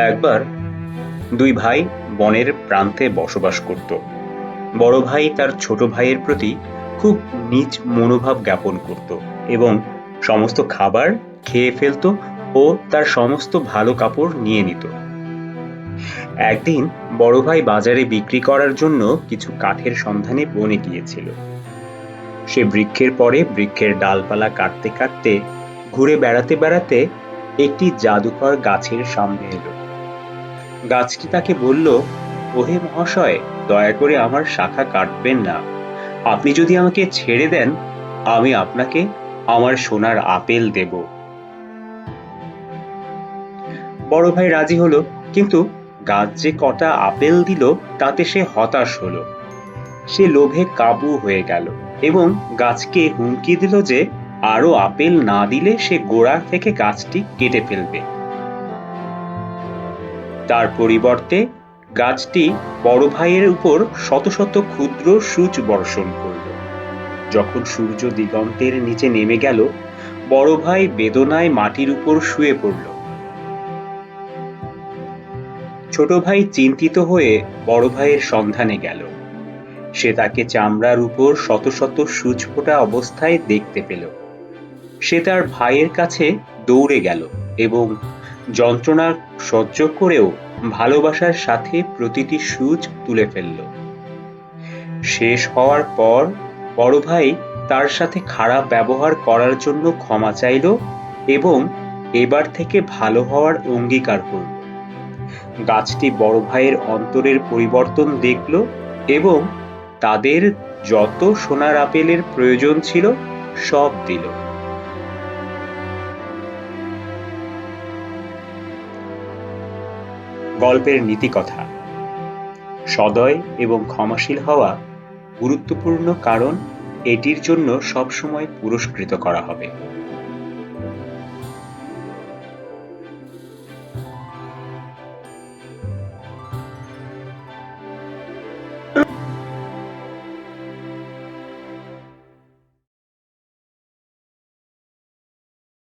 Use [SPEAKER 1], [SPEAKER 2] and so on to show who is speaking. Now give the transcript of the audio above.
[SPEAKER 1] একবার দুই ভাই বনের প্রান্তে বসবাস করত। বড় ভাই তার ছোট ভাইয়ের প্রতি খুব নিজ মনোভাব জ্ঞাপন করত এবং সমস্ত খাবার খেয়ে ফেলতো ও তার সমস্ত ভালো কাপড় নিয়ে নিত। একদিন বড় ভাই বাজারে বিক্রি করার জন্য কিছু কাঠের সন্ধানে বনে গিয়েছিল। সে বৃক্ষের পরে বৃক্ষের ডালপালা কাটতে কাটতে ঘুরে বেড়াতে বেড়াতে একটি জাদুকর গাছের সামনে এলো। গাছটি তাকে বলল, ওহে মহাশয়, দয়া করে আমার শাখা কাটবেন না। আপনি যদি আমাকে ছেড়ে দেন, আমি আপনাকে আমার সোনার আপেল দেব। বড় ভাই রাজি হলো, কিন্তু গাছ যে কটা আপেল দিল, তাতে সে হতাশ হলো। সে লোভে কাবু হয়ে গেল এবং গাছকে হুমকি দিল যে আরও আপেল না দিলে সে গোড়া থেকে গাছটি কেটে ফেলবে। তার পরিবর্তে গাছটি বড় ভাইয়ের উপর শত শত ক্ষুদ্র সূচ বর্ষণ করল। যখন সূর্য দিগন্তের নিচে নেমে গেল, বড় ভাই বেদনায় মাটির উপর শুয়ে পড়ল। ছোট ভাই চিন্তিত হয়ে বড় ভাইয়ের সন্ধানে গেল। সে তাকে চামড়ার উপর শত শত সূচ ফোটা অবস্থায় দেখতে পেল। সে তার ভাইয়ের কাছে দৌড়ে গেল এবং যন্ত্রণা সহ্য করেও ভালোবাসার সাথে প্রতিটি সূচ তুলে ফেলল। শেষ হওয়ার পর বড় ভাই তার সাথে খারাপ ব্যবহার করার জন্য ক্ষমা চাইল এবং এবার থেকে ভালো হওয়ার অঙ্গীকার করল। গাছটি বড় ভাইয়ের অন্তরের পরিবর্তন দেখল এবং তাদের যত সোনার আপেলের প্রয়োজন ছিল সব দিল। গল্পের নীতিকথা। সদয় এবং ক্ষমাশীল হওয়া গুরুত্বপূর্ণ কারণ এটির জন্য সবসময় পুরস্কৃত করা হবে।